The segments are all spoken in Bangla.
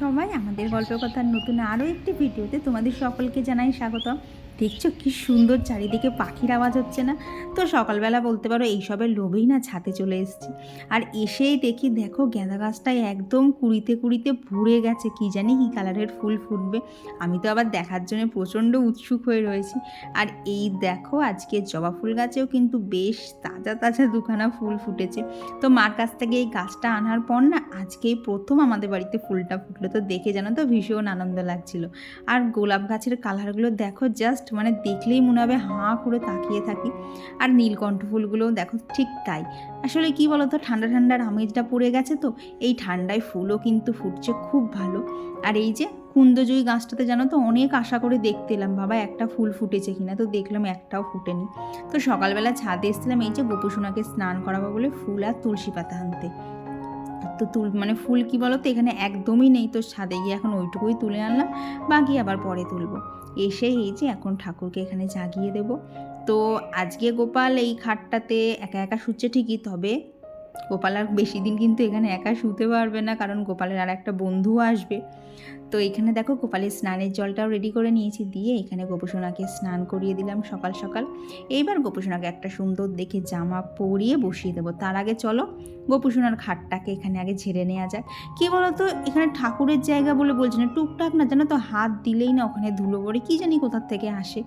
আছো তোমরা সবাই আমাদের গল্পের কথার নতুন আরও একটি ভিডিওতে তোমাদের সকলকে জানাই স্বাগতম। দেখছ কি সুন্দর চারিদিকে পাখির আওয়াজ হচ্ছে না? তো সকালবেলা বলতে পারো এইসবের লোভেই না ছাতে চলে এসেছি। আর এসেই দেখি দেখো গাঁদা গাছটায় একদম কুড়িতে কুড়িতে ভরে গেছে, কি জানি কি কালারের ফুল ফুটবে। আমি তো আবার দেখার জন্য প্রচণ্ড উৎসুক হয়ে রয়েছি। আর এই দেখো আজকে জবা ফুল গাছেও কিন্তু বেশ তাজা তাজা দুখানা ফুল ফুটেছে। তো মার কাছ থেকে এই গাছটা আনার পর না আজকেই প্রথম আমাদের বাড়িতে ফুলটা ফুটলো। তো দেখে জানো তো ভীষণ আনন্দ লাগছিল। আর গোলাপ গাছের কালারগুলো দেখো জাস্ট মানে দেখলেই মনে হবে হাঁ করে তাকিয়ে থাকি। আর নীলকণ্ঠ ফুলগুলোও দেখো ঠিক তাই। আসলে কি বলতো, ঠান্ডা ঠান্ডার আমেজটা পড়ে গেছে তো, এই ঠান্ডায় ফুলও কিন্তু ফুটছে খুব ভালো। আর এই যে কুন্দজয়ী গাছটাতে জানো তো অনেক আশা করে দেখতে এলাম, বাবা, একটা ফুল ফুটেছে কিনা? তো দেখলাম একটাও ফুটেনি। তো সকালবেলা ছাদে এসেছিলাম, এই যে গোপুসোনাকে স্নান করাবো বলে ফুল আর তুলসী পাতা আনতে। তো তুল মানে ফুল কি বলো তো এখানে একদমই নেই তো ছাদে। গিয়ে এখন ওইটুকুই তুলে আনলাম, বাকি আবার পরে তুলবো। এসে এই যে এখন ঠাকুরকে এখানে জাগিয়ে দেব। তো আজকে গোপাল এই খাটটাতে একা একা শুচ্ছে ঠিকই, তবে গোপাল আর বেশি দিন কিন্তু এখানে একা শুতে পারবে না, কারণ গোপালের আর একটা বন্ধু আসবে। তো এখানে দেখো গোপালের স্নানের জলটাও রেডি করে নিয়েছি, দিয়ে এখানে গোপসোনাকে স্নান করিয়ে দিলাম সকাল সকাল। এইবার গোপসোনাকে একটা সুন্দর দেখে জামা পরিয়ে বসিয়ে দেবো। তার আগে চলো গোপুসোনার খাটটাকে এখানে আগে ঝেড়ে নেওয়া যাক। কী বলতো, এখানে ঠাকুরের জায়গা বলে বলছি না, টুকটাক না জানো তো হাত দিলেই না ওখানে ধুলো পড়ে, কী জানি কোথার থেকে আসে।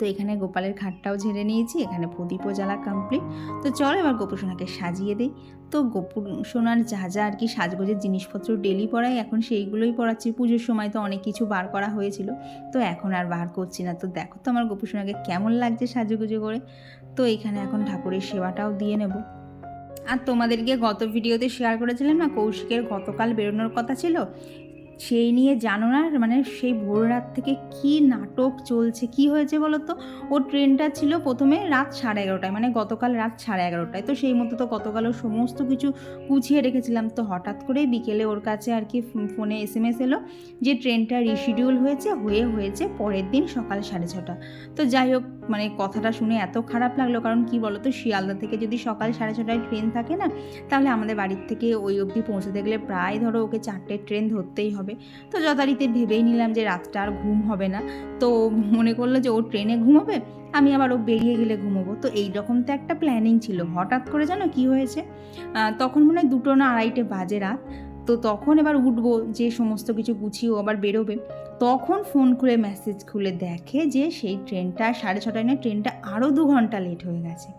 তো এখানে গোপালের খাটটাও ঝেড়ে নিয়েছি, এখানে প্রদীপও জ্বালা কমপ্লিট তো চলো এবার গোপুসোনাকে সাজিয়ে দিই। তো গোপুসোনার যা যা আর কি সাজগোজের জিনিসপত্র ডেলি পড়াই এখন সেইগুলোই পড়াচ্ছি। পুজোর সময় তো অনেক কিছু বার করা হয়েছিল। তো এখন আর বার করছি না। তো দেখো তো আমার গোপুসোনাকে কেমন লাগছে সাজুগুজো করে। তো এখানে এখন ঠাকুরের সেবাটাও দিয়ে নেব। আর তোমাদেরকে গত ভিডিওতে শেয়ার করেছিলাম না, কৌশিকের গতকাল বেরোনোর কথা ছিল? সেই নিয়ে জানো না মানে সেই ভোর রাত থেকে কি নাটক চলছে? কি হয়েছে বলো তো ও ট্রেনটা ছিল প্রথমে রাত সাড়ে এগারোটায় মানে গতকাল রাত সাড়ে এগারোটায়। তো সেই মতো তো গতকাল ও সমস্ত কিছু গুছিয়ে রেখেছিলাম। তো হঠাৎ করে বিকেলে ওর কাছে আর কি ফোনে এস এম এস এলো যে ট্রেনটা রিশিডিউল হয়েছে, হয়ে হয়েছে পরের দিন সকাল সাড়ে ছটা। তো যাই হোক মানে কথাটা শুনে এত খারাপ লাগল, কারণ কি বলতো, শিয়ালদা থেকে যদি সকাল সাড়ে ছটায় ট্রেন থাকে না, তাহলে আমাদের বাড়ির থেকে ওই অবধি পৌঁছতে গেলে প্রায় ধরো ওকে চারটে ট্রেন ধরতেই হবে। তো যথারীতি ভেবেই নিলাম যে রাতটা আর ঘুম হবে না। তো মনে করল যে ও ট্রেনে ঘুমোবে, আমি আবার ও বেরিয়ে গেলে ঘুমোবো। তো এই রকম তো একটা প্ল্যানিং ছিল। হঠাৎ করে জানো কি হয়েছে? তখন মনে হয় দুটো না আড়াইটে বাজে রাত। তো তখন এবার উঠবো, যে সমস্ত কিছু গুছিয়েও আবার বেরোবে, তখন ফোন খুলে মেসেজ খুলে দেখে যে সেই ট্রেনটা সাড়ে ছটায় না ট্রেনটা আরও দু ঘণ্টা লেট হয়ে গেছে।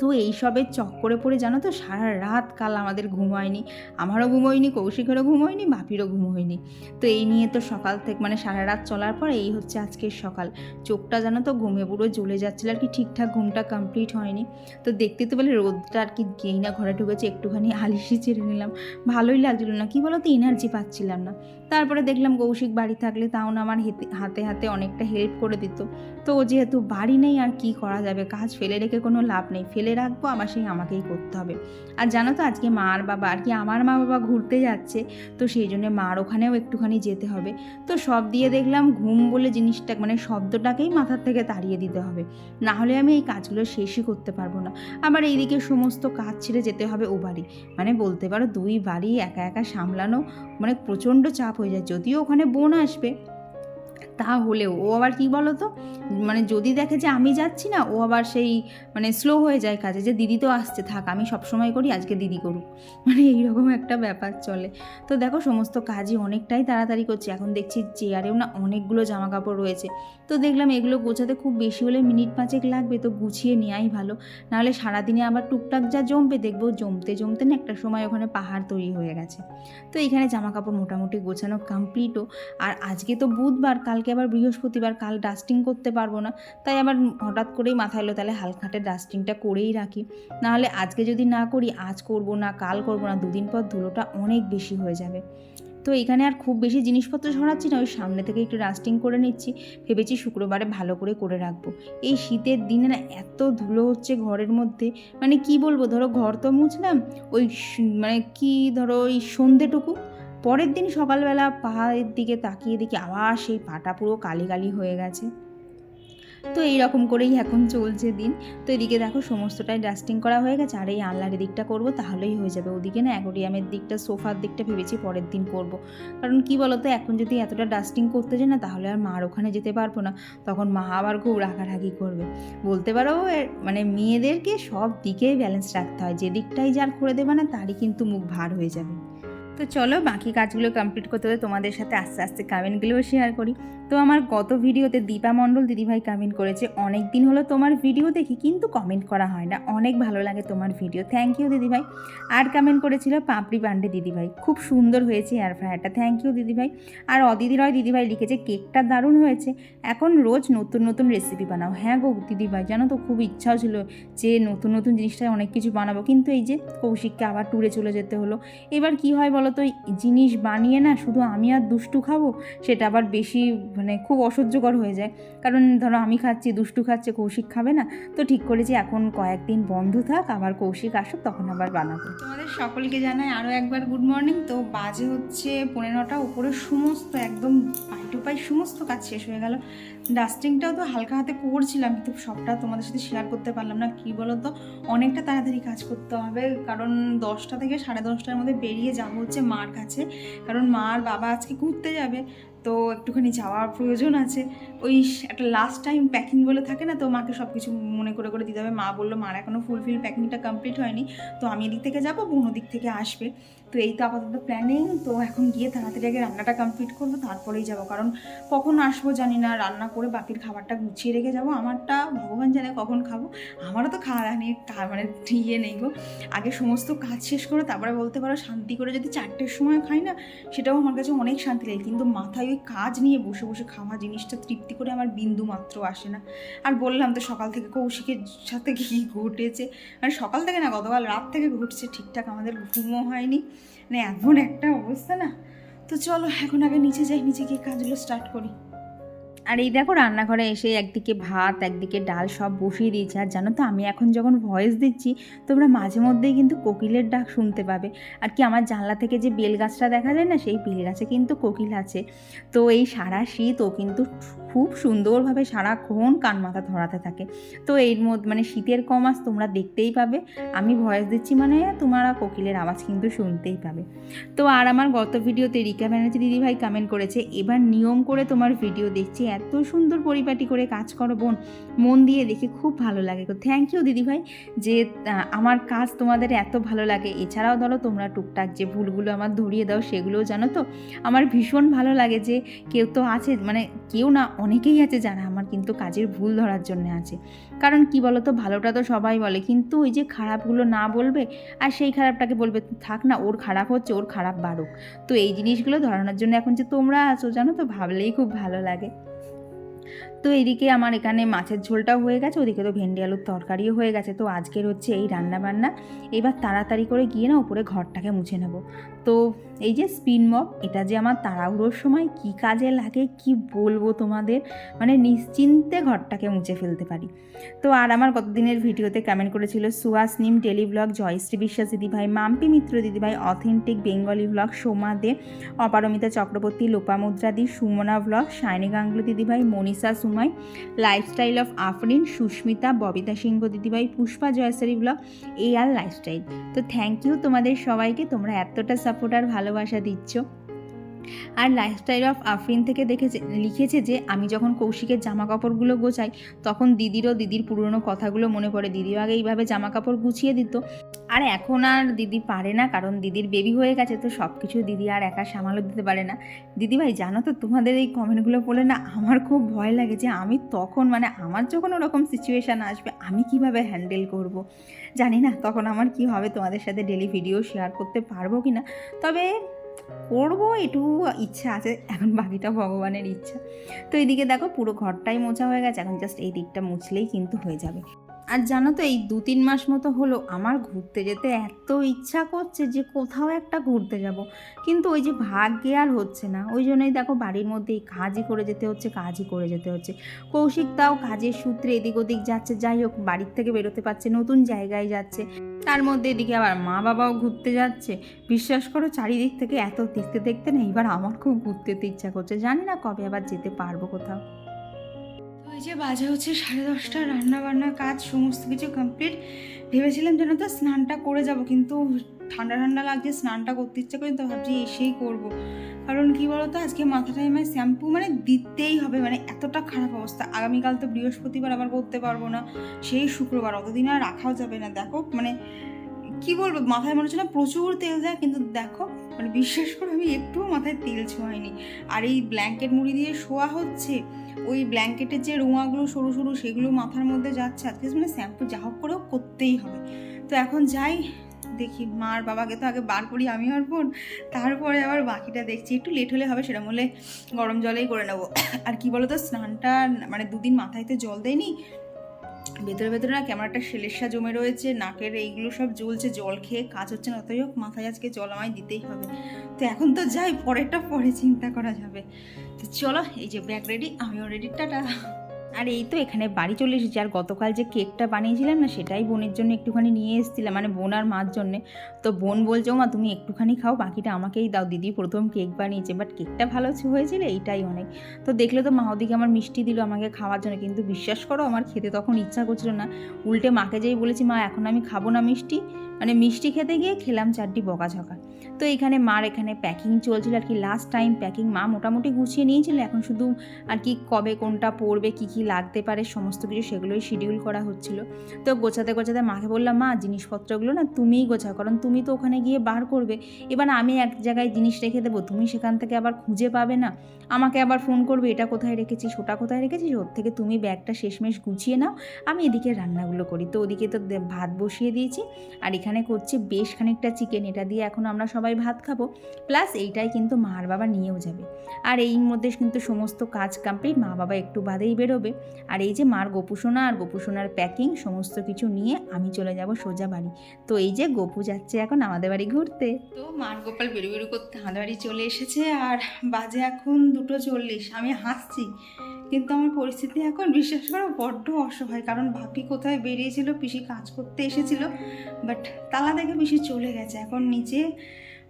তো এইসবের চক্করে পড়ে জানো তো? সারা রাত কাল আমাদের ঘুম হয়নি আমারও ঘুম হয়নি কৌশিকেরও ঘুম হয়নি বাপিরও ঘুম হয়নি তো এই নিয়ে তো সকাল থেকে মানে সারা রাত চলার পর এই হচ্ছে আজকের সকাল। চোখটা জানো তো ঘুমে পুরো জ্বলে যাচ্ছিল, আর কি ঠিকঠাক ঘুমটা কমপ্লিট হয়নি। তো দেখতে তো বলে রোদটা আর কি গেই না ঘরে ঢুকেছে, একটুখানি আলিশি ছেড়ে নিলাম। ভালোই লাগছিল না, কি বলো তো এনার্জি পাচ্ছিলাম না। তারপরে দেখলাম কৌশিক বাড়ি থাকলে তাও না আমার হেতে- হাতে অনেকটা হেল্প করে দিত। তো যেহেতু বাড়ি নেই, আর কি করা যাবে? কাজ ফেলে রেখে কোনো লাভ নেই। ফেলে রাখব, আবার সেই আমাকেই করতে হবে। আর জানো তো, আজকে মার বাবা, আর কি আমার মা বাবা ঘুরতে যাচ্ছে, তো সেই জন্য মার ওখানেও একটুখানি যেতে হবে। তো সব দিয়ে দেখলাম ঘুম বলে জিনিসটা মানে শব্দটাকেই মাথার থেকে তাড়িয়ে দিতে হবে। না হলে আমি এই কাজগুলো শেষই করতে পারব না। আবার এইদিকে সমস্ত কাজ ছেড়ে যেতে হবে ও বাড়ি। মানে বলতে পারো, দুই বাড়ি একা একা সামলানো মানে প্রচণ্ড চাপ হয়ে যায়। যদিও ওখানে বোন আসবে তা হলেও ও আবার কি বলো তো মানে যদি দেখে যে আমি যাচ্ছি না, ও আবার সেই মানে স্লো হয়ে যায় কাজে যে দিদি তো আসছে, থাক আমি সবসময় করি, আজকে দিদি করুক। মানে এইরকম একটা ব্যাপার চলে। তো দেখো সমস্ত কাজই অনেকটাই তাড়াতাড়ি করছে। এখন দেখছি চেয়ারেও না অনেকগুলো জামা কাপড় রয়েছে। তো দেখলাম এগুলো গোছাতে খুব বেশি হলে মিনিট পাঁচেক লাগবে, তো গুছিয়ে নেওয়াই ভালো। নাহলে সারাদিনে আবার টুকটাক যা জমবে দেখব জমতে জমতে না একটা সময় ওখানে পাহাড় তৈরি হয়ে গেছে। তো এখানে জামা কাপড় মোটামুটি গোছানো কমপ্লিটও আর আজকে তো বুধবার, কালকে আবার বৃহস্পতিবার, কাল ডাস্টিং করতে পারব না। তাই আবার হঠাৎ করেই মাথায় এলো, তাহলে হালখাটে ডাস্টিংটা করেই রাখি। নাহলে আজকে যদি না করি, আজ করব না, কাল করব না, দুদিন পর ধুলোটা অনেক বেশি হয়ে যাবে। তো এখানে আর খুব বেশি জিনিসপত্র সরাচ্ছি না, ওই সামনে থেকে একটু রাস্টিং করে নিচ্ছি। ভেবেছি শুক্রবারে ভালো করে করে রাখব। এই শীতের দিনে না এত ধুলো হচ্ছে ঘরের মধ্যে মানে কি বলব, ধরো ঘর তো মুছলাম, ওই মানে কি ধরো ওই সন্ধেটুকু, পরের দিন সকালবেলা পাহাড়ের দিকে তাকিয়ে দেখি আবার সেই পাটা পুরো কালি কালি হয়ে গেছে। তো এই রকম করেই এখন চলছে দিন। তো এদিকে দেখো সমস্তটাই ডাস্টিং করা হয়ে গেছে, আর এই আনলারের দিকটা করব, তাহলেই হয়ে যাবে। ওদিকে না অ্যাকোরিয়ামের দিকটা, সোফার দিকটা ভেবেছি পরের দিন করব। কারণ কি বলতো, এখন যদি এতটা ডাস্টিং করতে যাই না, তাহলে আর মার ওখানে যেতে পারব না। তখন মা আবার খুব রাগারাগি করবে। বলতে পারো মানে মেয়েদেরকে সব দিকেই ব্যালেন্স রাখতে হয়। যে দিকটাই যার করে দেবে না, তারই কিন্তু মুখ ভার হয়ে যাবে। তো চলো বাকি কাজগুলো কমপ্লিট করতে হলে তোমাদের সাথে আস্তে আস্তে কমেন্টগুলোও শেয়ার করি। তো আমার গত ভিডিওতে দীপা মণ্ডল দিদিভাই কমেন্ট করেছে। অনেক দিন হলো তোমার ভিডিও দেখি, কিন্তু কমেন্ট করা হয় না। অনেক ভালো লাগে তোমার ভিডিও থ্যাংক ইউ দিদিভাই। আর কমেন্ট করেছিল পাপড়ি পান্ডে দিদিভাই। খুব সুন্দর হয়েছে এয়ার ফ্রায়ারটা থ্যাংক ইউ দিদিভাই। আর অদিদি রয় দিদিভাই লিখেছে, কেকটা দারুণ হয়েছে। এখন রোজ নতুন নতুন রেসিপি বানাও। হ্যাঁ গো দিদিভাই, জানো তো খুব ইচ্ছাও ছিল যে নতুন নতুন জিনিসটায় অনেক কিছু বানাবো। কিন্তু এই যে কৌশিককে আবার ট্যুরে চলে যেতে হলো। এবার কি হয় বলো? তো জিনিস বানিয়ে না শুধু আমি আর দুষ্টু খাব? সেটা আবার বেশি মানে খুব অসহ্যকর হয়ে যায়। কারণ ধরো আমি খাচ্ছি, দুষ্টু খাচ্ছে, কৌশিক খাবে না। তো ঠিক করেছি, এখন কয়েকদিন বন্ধ থাক, আবার কৌশিক আসুক, তখন আবার বানাবো। তোমাদের সকলকে জানাই আরও একবার গুড মর্নিং তো বাজে হচ্ছে পনেরোটা, উপরে সমস্ত, একদম পাই টু পাই সমস্ত কাজ শেষ হয়ে গেল। ডাস্টিংটাও তো হালকা হাতে করছিলাম, কিন্তু সবটা তোমাদের সাথে শেয়ার করতে পারলাম না। কি বলো তো অনেকটা তাড়াতাড়ি কাজ করতে হবে, কারণ দশটা থেকে সাড়ে দশটার মধ্যে বেরিয়ে যাব হচ্ছে মার কাছে। কারণ মার বাবা আজকে ঘুরতে যাবে, তো একটুখানি যাওয়ার প্রয়োজন আছে। ওই একটা লাস্ট টাইম প্যাকিং বলে থাকে না তো, মাকে সব কিছু মনে করে করে দিতে হবে। মা বলল, মার এখনও ফুলফিল প্যাকিংটা কমপ্লিট হয়নি। তো আমি এদিক থেকে যাব, বোন দিক থেকে আসবে। তো এই তো আপাতত প্ল্যানিং তো এখন গিয়ে তাড়াতাড়ি আগে রান্নাটা কমপ্লিট করব, তারপরেই যাব। কারণ কখন আসব জানি না, রান্না করে বাকির খাবারটা গুছিয়ে রেখে যাব। আমারটা ভগবান জানে কখন খাব। আমারও তো খাওয়া দাওয়া নিয়ে মানে ইয়ে নেই গো। আগে সমস্ত কাজ শেষ করে তারপরে বলতে পারো শান্তি করে যদি চারটের সময় খাই না, সেটাও আমার কাছে অনেক শান্তি লাগে। কিন্তু মাথায় ওই কাজ নিয়ে বসে বসে খাওয়া জিনিসটা তৃপ্তি করে আমার বিন্দু মাত্র আসে না। আর বললাম তো সকাল থেকে কৌশিকের সাথে কী ঘটেছে? মানে সকাল থেকে না, গতকাল রাত থেকে ঘটছে। ঠিকঠাক আমাদের ঘুমও হয়নি। মানে এমন একটা অবস্থা না। তো চলো, এখন আগে নিচে যাই, নিচে গিয়ে কাজগুলো স্টার্ট করি। আর এই দেখো রান্নাঘরে এসে একদিকে ভাত, একদিকে ডাল সব বসিয়ে দিয়েছি। আর জানো তো, আমি এখন যখন ভয়েস দিচ্ছি, তোমরা মাঝে মধ্যেই কিন্তু কোকিলের ডাক শুনতে পাবে। আর কি আমার জানলা থেকে যে বেল গাছটা দেখা যায় না, সেই বেল গাছে কিন্তু কোকিল আছে। তো এই সারা শীত ও কিন্তু খুব সুন্দরভাবে সারাক্ষণ কান মাথা ধরাতে থাকে। তো এর মধ্যে মানে শীতের কমাস তোমরা দেখতেই পাবে। আমি ভয়েস দিচ্ছি মানে তোমরা কোকিলের আওয়াজ কিন্তু শুনতেই পাবে। তো আর আমার গত ভিডিওতে রিকা ব্যানার্জি দিদিভাই কমেন্ট করেছে, এবার নিয়ম করে তোমার ভিডিও দেখছি। এত সুন্দর পরিপাটি করে কাজ করো বোন। মন দিয়ে দেখে খুব ভালো লাগে থ্যাংক ইউ দিদিভাই যে আমার কাজ তোমাদের এত ভালো লাগে। এছাড়াও ধরো তোমরা টুকটাক যে ভুলগুলো আমার ধরিয়ে দাও সেগুলোও জানো তো? আমার ভীষণ ভালো লাগে যে, কেউ তো আছে মানে কেউ না, অনেকেই আছে যারা আমার কিন্তু কাজের ভুল ধরার জন্য আছে। কারণ কি বলো তো ভালোটা তো সবাই বলে। কিন্তু ওই যে খারাপগুলো না বলবে, আর সেই খারাপটাকে বলবে, থাক না, ওর খারাপ হচ্ছে, ওর খারাপ বাড়ুক। তো এই জিনিসগুলো ধরানোর জন্য এখন যে তোমরা আছো, জানো তো, ভাবলেই খুব ভালো লাগে। তো এদিকে আমার এখানে মাছের ঝোলটাও হয়ে গেছে, ওদিকে তো ভেন্ডি আলুর তরকারিও হয়ে গেছে। তো আজকের হচ্ছে এই রান্না বান্না এবার তাড়াতাড়ি করে গিয়ে না উপরে ঘরটাকে মুছে নেব। তো এই যে স্পিন মপ এটা যে আমার তাড়াহুড়োর সময় কি কাজে লাগে, কি বলব তোমাদের? মানে নিশ্চিন্তে ঘরটাকে মুছে ফেলতে পারি। তো আর আমার গতদিনের ভিডিওতে কমেন্ট করেছিল সুহাস নিম ডেলি ব্লগ জয়শ্রী বিশ্বাস দিদিভাই, মাম্পি মিত্র দিদিভাই authentic Bengali blog Soma De, Aparmita Chakraborty Lopamudra di, Sumana blog Shiny Ganguly দিদিভাই, মনীষা সুমাই লাইফস্টাইল অফ আফরিন সুস্মিতা, ববিতা সিংহ দিদিভাই, পুষ্পা জয়শ্রী ব্লগ এই আর লাইফস্টাইল তো থ্যাংক ইউ তোমাদের সবাইকে, তোমরা এতটা আর ভালোবাসা দিচ্ছ। আর লাইফস্টাইল অফ আফরিন থেকে দেখেছে, লিখেছে যে, আমি যখন কৌশিকের জামা কাপড়গুলো গোছাই, তখন দিদিরও দিদির পুরনো কথাগুলো মনে পড়ে। দিদিও আগে এইভাবে জামা কাপড় গুছিয়ে দিত। আর এখন আর দিদি পারে না, কারণ দিদির বেবি হয়ে গেছে, তো সব কিছু দিদি আর একা সামালও দিতে পারে না। দিদিভাই, জানো তো, তোমাদের এই কমেন্টগুলো পড়লে না আমার খুব ভয় লাগে যে, আমি তখন মানে আমার যখন ওরকম সিচুয়েশান আসবে, আমি কীভাবে হ্যান্ডেল করব। জানি না, তখন আমার কি হবে, তোমাদের সাথে ডেলি ভিডিও শেয়ার করতে পারব কি না তবে করব একটু ইচ্ছা আছে, এখন বাকিটা ভগবানের ইচ্ছা। তো এইদিকে দেখো পুরো ঘরটাই মোছা হয়ে গেছে, এখন জাস্ট এই দিকটা মুছলেই কিন্তু হয়ে যাবে। আর জানো তো, এই দু তিন মাস মতো হলো আমার ঘুরতে যেতে এত ইচ্ছা করছে যে কোথাও একটা ঘুরতে যাব। কিন্তু ওই যে ভাগ্যে আর হচ্ছে না। ওই জন্যই দেখো বাড়ির মধ্যেই কাজই করে যেতে হচ্ছে, কাজই করে যেতে হচ্ছে। কৌশিক তাও কাজের সূত্রে এদিক ওদিক যাচ্ছে। যাই হোক, বাড়ির থেকে বেরোতে পারছে, নতুন জায়গায় যাচ্ছে। তার মধ্যে এদিকে আবার মা বাবাও ঘুরতে যাচ্ছে। বিশ্বাস করো, চারিদিক থেকে এত দেখতে দেখতে না এবার আমার খুব ঘুরতে ইচ্ছা করছে। জানি না কবে আবার যেতে পারব কোথাও। ওই যে বাজে হচ্ছে সাড়ে দশটা রান্না বান্না কাজ সমস্ত কিছু কমপ্লিট ভেবেছিলাম যেন তো স্নানটা করে যাব, কিন্তু ঠান্ডা ঠান্ডা লাগছে, স্নানটা করতে ইচ্ছে করে, তো ভাবছি এসেই করব। কারণ কি বলতো, আজকে মাথাটায় আমার শ্যাম্পু মানে দিতেই হবে মানে এতটা খারাপ অবস্থা। আগামীকাল তো বৃহস্পতিবার আবার করতে পারব না, সেই শুক্রবার, অতদিন আর রাখাও যাবে না, দেখো মানে কি বলব, মাথায় মনে হচ্ছে না প্রচুর তেল দেয়, কিন্তু দেখো মানে বিশ্বাস করে, আমি একটুও মাথায় তেল ছোঁয়াইনি। আর এই ব্ল্যাঙ্কেট মুড়ি দিয়ে শোয়া হচ্ছে, ওই ব্ল্যাঙ্কেটের যে রোঁয়াগুলো সরু সরু, সেগুলো মাথার মধ্যে যাচ্ছে, আজকে মানে শ্যাম্পু যা হোক করেও করতেই হবে। তো এখন যাই, দেখি মার বাবাকে তো আগে বার করি আমি আর বোন, তারপরে আবার বাকিটা দেখছি। একটু লেট হলে হবে, সেরকম হলে গরম জলেই করে নেব। আর কি বলতো, স্নানটা মানে দুদিন মাথায় তো জল দেয়নি ভেতরে ভেতরে না কেমন একটা সেলেসা জমে রয়েছে, নাকের এইগুলো সব জ্বলছে, জল খেয়ে কাজ হচ্ছে না অতই হোক মাথায় আজকে জল আমায় দিতেই হবে। তো এখন তো যাই, পরেরটা পরে চিন্তা করা যাবে। তো চলো, এই যে ব্যাগ রেডি আমিও রেডি টাটা। আর এই তো এখানে বাড়ি চলে এসেছি। আর গতকাল যে কেকটা বানিয়েছিলাম না, সেটাই বোনের জন্য একটুখানি নিয়ে এসেছিলাম মানে বোন আর মার জন্যে। তো বোন বলছে মা তুমি একটুখানি খাও, বাকিটা আমাকেই দাও। দিদি প্রথম কেক বানিয়েছে, বাট কেকটা ভালো হয়েছিল, এইটাই অনেক। তো দেখলে তো মা ওদিকে আমার মিষ্টি দিল আমাকে খাওয়ার জন্য, কিন্তু বিশ্বাস করো, আমার খেতে তখন ইচ্ছা করছিল না। উল্টে মাকে যেই বলেছি, মা, এখন আমি খাব না মিষ্টি। মানে মিষ্টি খেতে গিয়ে খেলাম চারটি বকাঝকা। তো এখানে মার এখানে প্যাকিং চলছিল আর কি লাস্ট টাইম প্যাকিং মা মোটামুটি গুছিয়ে নিয়েছিল। এখন শুধু আর কি কবে কোনটা পড়বে কি কি লাগতে পারে, সমস্ত কিছু সেগুলোই শিডিউল করা হচ্ছিল। তো গোছাতে গোছাতে মাকে বললাম, মা, জিনিসপত্রগুলো না তুমিই গোছাও, কারণ তুমি তো ওখানে গিয়ে বার করবে। এবার আমি এক জায়গায় জিনিস রেখে দেবো, তুমি সেখান থেকে আবার খুঁজে পাবে না। আমাকে আবার ফোন করবে, এটা কোথায় রেখেছিস? ওটা কোথায় রেখেছিস? ওর থেকে তুমি ব্যাগটা শেষমেশ গুছিয়ে নাও। আমি এদিকে রান্নাগুলো করি। তো ওদিকে তো ভাত বসিয়ে দিয়েছি। আর এখানে করছে বেশ খানিকটা চিকেন। এটা দিয়ে এখন আমরা সবাই ভাত খাব। প্লাস এইটাই কিন্তু মার বাবা নিয়েও যাবে। আর এই মধ্যে কিন্তু সমস্ত কাজ কমপ্লিট মা বাবা একটু বাদেই বেরোবে। আর এই যে মার গোপুসোনা আর গোপুসোনার প্যাকিং সমস্ত কিছু নিয়ে আমি চলে যাব সোজা বাড়ি। তো এই যে গোপু যাচ্ছে এখন আমাদের বাড়ি ঘুরতে। তো মার গোপাল বেরু বেরু করতে আমাদের বাড়ি চলে এসেছে। আর বাজে এখন দুটো চল্লিশ, আমি হাসছি। কিন্তু আমার পরিস্থিতি এখন বিশ্বাস করো বড্ড অসহায়, কারণ ভাবি কোথায় বেরিয়েছিল, পিসি কাজ করতে এসেছিল বাট তালা দেখে পিসি চলে গেছে। এখন নিচে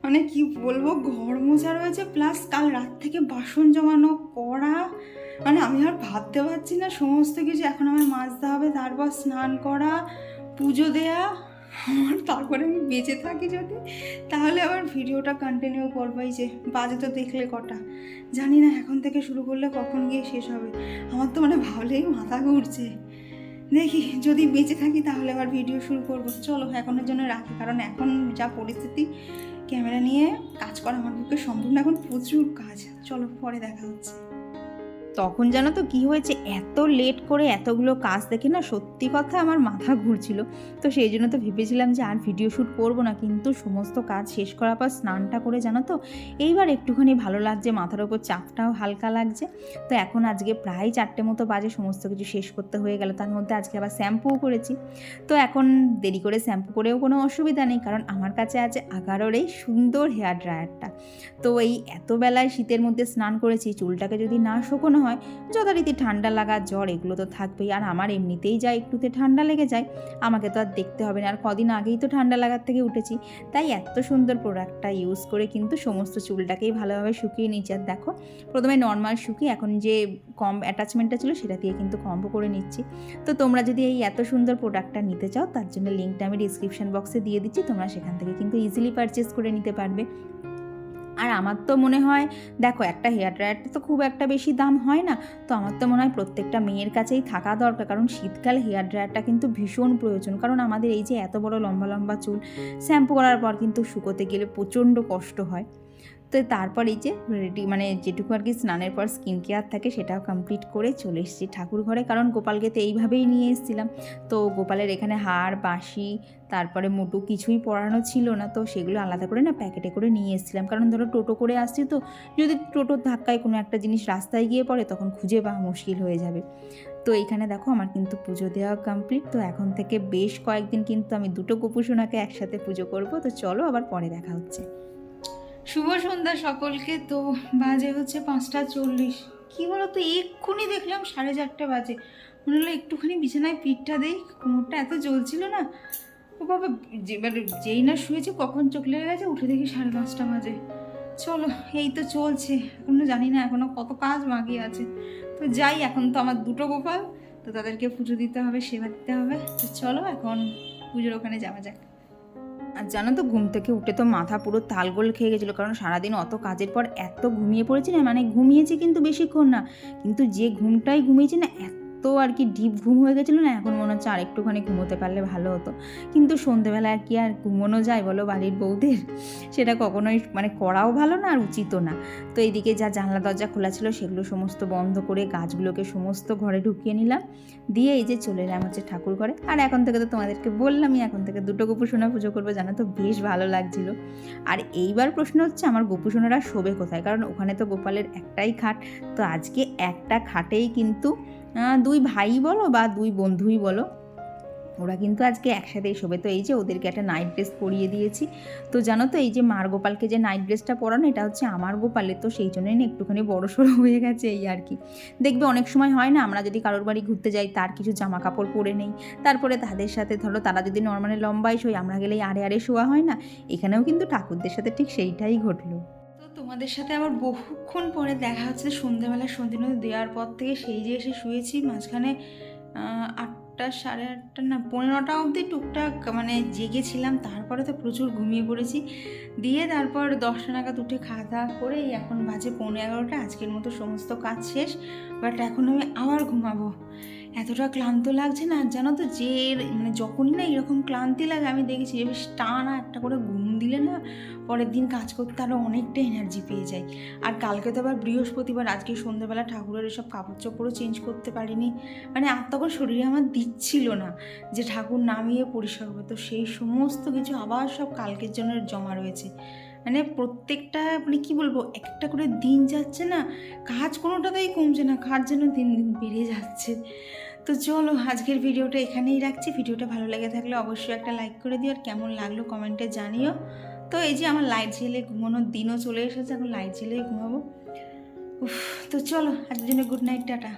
মানে কি বলব, ঘর মোছা রয়েছে প্লাস কাল রাত থেকে বাসন জমানো করা। মানে আমি আর ভাবতে পারছি না, সমস্ত কিছু। এখন আমার মাজতে হবে, তারপর স্নান করা, পুজো দেয়া। আমার তারপরে আমি বেঁচে থাকি যদি, তাহলে আবার ভিডিওটা কন্টিনিউ করবাই যে, বাজে তো দেখলে কটা। জানি না এখন থেকে শুরু করলে কখন গিয়ে শেষ হবে। আমার তো মানে ভাবলেই মাথা ঘুরছে। দেখি, যদি বেঁচে থাকি তাহলে আবার ভিডিও শুরু করব। চলো, এখনের জন্য রাখি, কারণ এখন যা পরিস্থিতি, ক্যামেরা নিয়ে কাজ করা আমার পক্ষে সম্ভব না, এখন প্রচুর কাজ। চলো, পরে দেখা হচ্ছে। তখন জানো তো কি হয়েছে? এত লেট করে এতগুলো কাজ দেখে না সত্যি কথা আমার মাথা ঘুরছিল। তো সেই জন্য তো ভেবেছিলাম যে আর ভিডিও শ্যুট করব না, কিন্তু সমস্ত কাজ শেষ করার পর স্নানটা করে জানো তো, এইবার একটুখানি ভালো লাগছে, মাথার ওপর চাপটাও হালকা লাগছে। তো এখন আজকে প্রায় চারটে মতো বাজে, সমস্ত কিছু শেষ করতে হয়ে গেল। তার মধ্যে আজকে আবার শ্যাম্পুও করেছি। তো এখন দেরি করে শ্যাম্পু করেও কোনো অসুবিধা নেই, কারণ আমার কাছে আছে আগারোর এই সুন্দর হেয়ার ড্রায়ারটা তো এই এত বেলায় শীতের মধ্যে স্নান করেছি, চুলটাকে যদি না শুকোনো হয়। যথারীতি ঠান্ডা লাগা, জ্বর, এগুলো তো থাকবেই। আর আমার এমনিতেই যা একটুতে ঠান্ডা লেগে যায়, আমাকে তো আর দেখতে হবে না। আর কদিন আগেই তো ঠান্ডা লাগার থেকে উঠেছি। তাই এত সুন্দর প্রোডাক্টটা ইউজ করে কিন্তু সমস্ত চুলটাকেই ভালোভাবে শুকিয়ে নিচ্ছি আর দেখো, প্রথমে নর্মাল শুকিয়ে এখন যে কম অ্যাটাচমেন্টটা ছিল সেটা দিয়ে কিন্তু কম্বো করে নিচ্ছি। তো তোমরা যদি এই এত সুন্দর প্রোডাক্টটা নিতে চাও, তার জন্য লিঙ্কটা আমি ডিসক্রিপশন বক্সে দিয়ে দিচ্ছি। তোমরা সেখান থেকে কিন্তু ইজিলি পারচেস করে নিতে পারবে। আর আমার তো মনে হয়, দেখো একটা হেয়ার ড্রায়ারটা তো খুব একটা বেশি দাম হয় না, তো আমার তো মনে হয় প্রত্যেকটা মেয়ের কাছেই থাকা দরকার, কারণ শীতকাল হেয়ার ড্রায়ারটা কিন্তু ভীষণ প্রয়োজন। কারণ আমাদের এই যে এত বড় লম্বা লম্বা চুল, শ্যাম্পু করার পর কিন্তু শুকোতে গেলে প্রচণ্ড কষ্ট হয়। তো তারপর এই যে রেডি মানে যেটুকু আর কি স্নানের পর স্কিন কেয়ার থাকে সেটাও কমপ্লিট করে চলে এসেছি ঠাকুর ঘরে। কারণ গোপালকে তো এইভাবেই নিয়ে এসেছিলাম। তো গোপালের এখানে হাড়, বাঁশি, তারপরে মোটু কিছুই পরানো ছিল না। তো সেগুলো আলাদা করে না প্যাকেটে করে নিয়ে এসেছিলাম। কারণ ধরো টোটো করে আসছি তো, যদি টোটোর ধাক্কায় কোনো একটা জিনিস রাস্তায় গিয়ে পড়ে তখন খুঁজে পাওয়া মুশকিল হয়ে যাবে। তো এইখানে দেখো আমার কিন্তু পুজো দেওয়া কমপ্লিট তো এখন থেকে বেশ কয়েকদিন কিন্তু আমি দুটো গোপুসোনাকে একসাথে পুজো করব। তো চলো আবার পরে দেখা হচ্ছে। শুভ সন্ধ্যা সকলকে। তো বাজে হচ্ছে পাঁচটা চল্লিশ। কী বলো তো এক্ষুনি দেখলাম সাড়ে চারটে বাজে। মনে হলো একটুখানি বিছানায় পিঠটা দেই, কোমরটা এত জ্বলছিল না। ও বাবা, যে এবার যেই না শুয়েছে কখন চোখ লেগে গেছে, উঠে দেখি সাড়ে পাঁচটা বাজে। চলো, এই তো চলছে। এখনও জানি না এখনও কত কাজ বাকি আছে। তো যাই, এখন তো আমার দুটো গোপাল, তো তাদেরকে পুজো দিতে হবে, সেবা দিতে হবে। তো চলো, এখন পুজোর ওখানে যাওয়া যাক। আর জানো তো, ঘুম থেকে উঠে তো মাথা পুরো তালগোল খেয়ে গেছিল, কারণ সারাদিন অত কাজের পর এত ঘুমিয়ে পড়েছি না মানে ঘুমিয়েছি কিন্তু বেশিক্ষণ না, কিন্তু যে ঘুমটাই ঘুমিয়েছি না, এত আর কি ডিপ ঘুম হয়ে গেছিল না, এখন মনে হচ্ছে আরেকটুখানি ঘুমোতে পারলে ভালো হতো। কিন্তু সন্ধেবেলা আর কি আর ঘুমোনো যায় বলো বাড়ির বউদের? সেটা কখনোই মানে করাও ভালো না আর উচিতও না। তো এইদিকে যা জানলা দরজা খোলা ছিল সেগুলো সমস্ত বন্ধ করে গাছগুলোকে সমস্ত ঘরে ঢুকিয়ে নিলাম। দিয়ে এই যে চলে এলাম হচ্ছে ঠাকুর ঘরে। আর এখন থেকে তো তোমাদেরকে বললামই, এখন থেকে দুটো গোপুসোনা পুজো করব, জানো তো বেশ ভালো লাগছিল। আর এইবার প্রশ্ন হচ্ছে আমার গোপুসোনারা শোবে কোথায়? কারণ ওখানে তো গোপালের একটাই খাট, তো আজকে একটা খাটেই কিন্তু দুই ভাই বলো বা দুই বন্ধুই বলো, ওরা কিন্তু আজকে একসাথেই শোবে। তো এই যে ওদেরকে একটা নাইট ড্রেস পরিয়ে দিয়েছি। তো জানো তো, এই যে মার গোপালকে যে নাইট ড্রেসটা পরানো, এটা হচ্ছে আমার গোপালের। তো সেই জন্যই একটুখানি বড় সড়ো হয়ে গেছে এই আর কি। দেখবে অনেক সময় হয় না, আমরা যদি কারোর বাড়ি ঘুরতে যাই, তার কিছু জামা কাপড় পরে নেই। তারপরে তাদের সাথে ধরো, তারা যদি নর্মালি লম্বাই শোয়, আমরা গেলেই আড়ে আড়ে শোয়া হয় না। এখানেও কিন্তু ঠাকুরদের সাথে ঠিক সেইটাই ঘটলো। তোমাদের সাথে আবার বহুক্ষণ পরে দেখা হচ্ছে সন্ধ্যেবেলা সন্ধে নদী দেওয়ার পর থেকে সেই যে এসে শুয়েছি, মাঝখানে আটটা সাড়ে আটটা না, পনেরোটা অবধি টুকটাক মানে জেগেছিলাম, তারপরে তো প্রচুর ঘুমিয়ে পড়েছি। দিয়ে তারপর দশটা নাগাদ উঠে খাওয়া দাওয়া করে এখন বাজে পৌনে এগারোটা, আজকের মতো সমস্ত কাজ শেষ, বাট এখন আমি আবার ঘুমাবো। এতটা ক্লান্ত লাগছে না? জানো তো যে মানে যখনই না এরকম ক্লান্তি লাগে, আমি দেখেছি যে বেশ টানা একটা করে ঘুম দিলে না পরের দিন কাজ করতে আরও অনেকটা এনার্জি পেয়ে যাই আর কালকে তো আবার বৃহস্পতিবার, আজকে সন্ধ্যেবেলা ঠাকুরের এসব কাপড় চোপড়ও চেঞ্জ করতে পারিনি। মানে আর তখন শরীরে আমার দিচ্ছিল না যে ঠাকুর নামিয়ে পরিষ্কার করবে। তো সেই সমস্ত কিছু আবার সব কালকের জন্য জমা রয়েছে। মানে প্রত্যেকটা মানে কি বলব, একটা করে দিন যাচ্ছে না, কাজ কোনোটাতেই কমছে না, কাজ যেন দিন দিন বেড়ে যাচ্ছে। তো চলো, আজকের ভিডিওটা এখানেই রাখছি। ভিডিওটা ভালো লেগে থাকলে অবশ্যই একটা লাইক করে দিও আর কেমন লাগল কমেন্টে জানিও। তো এই যে আমার লাইট জেলে ঘুমানোর দিনও চলে এসেছে, এখন লাইট জেলেই ঘুমাবো। উফ, তো চলো, আজকের জন্য গুড নাইট টাটা।